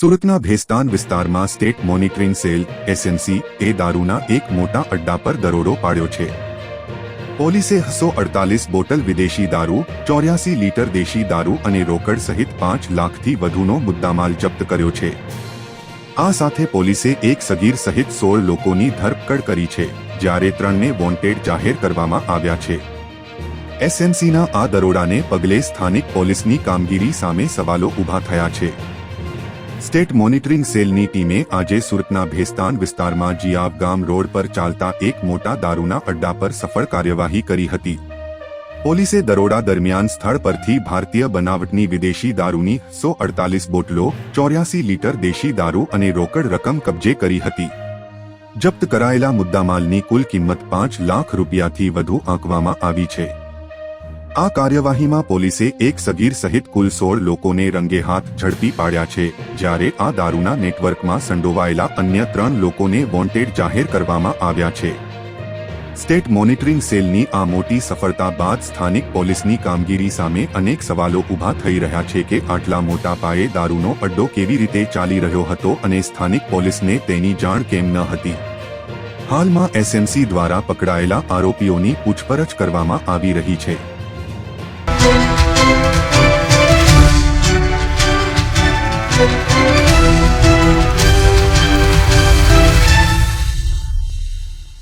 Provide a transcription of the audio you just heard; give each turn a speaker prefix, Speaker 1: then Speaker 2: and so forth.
Speaker 1: સુરતના ભેસ્તાન વિસ્તારમાં state monitoring cell SMC એ દારૂના એક મોટા અડ્ડા પર દરોડો પાડ્યો છે. પોલીસે હસો અડતાલીસ બોટલ વિદેશી દારૂ, ચોર્યાસી લીટર દેશી દારૂ અને રોકડ સહિત પાંચ લાખથી વધુનો મુદ્દામાલ જપ્ત કર્યો છે. આ સાથે પોલીસે એક સગીર સહિત સોળ લોકોની ધરપકડ કરી છે, જ્યારે ત્રણને વોન્ટેડ જાહેર કરવામાં આવ્યા છે. એસએમસીના આ દરોડાને પગલે સ્થાનિક પોલીસની કામગીરી સામે સવાલો ઊભા થયા છે. સ્ટેટ મોનિટરિંગ સેલની ટીમે આજે સુરતના ભેસ્તાન વિસ્તારમાં જીયાવ ગામ રોડ પર ચાલતા એક મોટા દારૂના અડ્ડા પર સફળ કાર્યવાહી કરી હતી. પોલીસે દરોડા દરમિયાન સ્થળ પરથી ભારતીય બનાવટની વિદેશી દારૂની સો અડતાલીસ બોટલો, ચોર્યાસી લીટર દેશી દારૂ અને રોકડ રકમ કબજે કરી હતી. જપ્ત કરાયેલા મુદ્દામાલની કુલ કિંમત પાંચ લાખ રૂપિયાથી વધુ આંકવામાં આવી છે. આ કાર્યવાહીમાં પોલીસે એક સગીર સહિત કુલ સોળ લોકોને રંગે હાથ ઝડપી પાડ્યા છે, જ્યારે આ દારૂના નેટવર્કમાં સંડોવાયેલા અન્ય ત્રણ લોકોને વોન્ટેડ જાહેર કરવામાં આવ્યા છે. સ્ટેટ મોનિટરિંગ સેલની આ મોટી સફળતા બાદ સ્થાનિક પોલીસની કામગીરી સામે અનેક સવાલો ઊભા થઈ રહ્યા છે કે આટલા મોટા પાયે દારૂનો અડ્ડો કેવી રીતે ચાલી રહ્યો હતો અને સ્થાનિક પોલીસને તેની જાણ કેમ ન હતી. હાલમાં એસએમસી દ્વારા પકડાયેલા આરોપીઓની પૂછપરછ કરવામાં આવી રહી છે.